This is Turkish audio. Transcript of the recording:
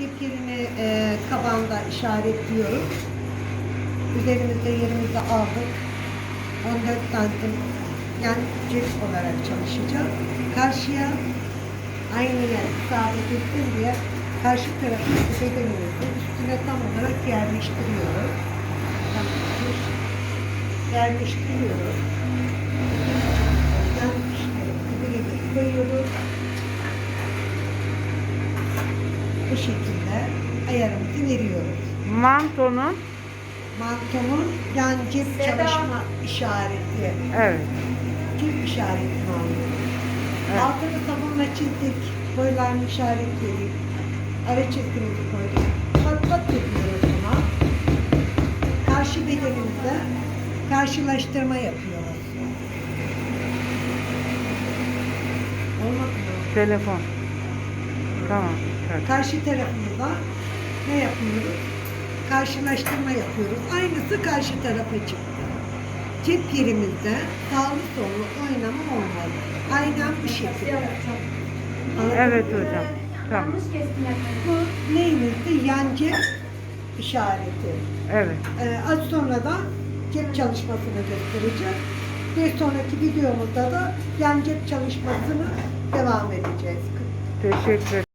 Yerini e, kabanda işaretliyoruz. Üzerimizde yerimizi aldık. 14 santim yan cep olarak çalışacak. Karşıya aynı yer sabit etsin diye karşı tarafı bedenimizin üstüne tam olarak yerleştiriyoruz. Tamamdır. Bu şekilde ayarımızı veriyoruz. Mantonun Mantonun yan cep çalışma işareti. evet. Cep işaretini alıyoruz. Evet. Altını sabunla çizdik. Boylarını işaretledik. Ara çizgimizi koyduk. Pat pat yapıyoruz buna. Karşı bedenimizde karşılaştırma yapıyoruz. Olmadı mı? Telefon. Tamam. Evet. Karşı tarafımıza ne yapıyoruz? Karşılaştırma yapıyoruz. Aynısı karşı tarafa çıktı. Cep yerimizde sağlı sollu oynama olmalı. Aynen bu şekilde. Anladın Evet mı? hocam. Tamam. Bu neyimizdi? Yan cep işareti. Evet. Ee, az sonra da cep çalışmasını göstereceğiz. Bir sonraki videomuzda da yan cep çalışmasını devam edeceğiz. Teşekkür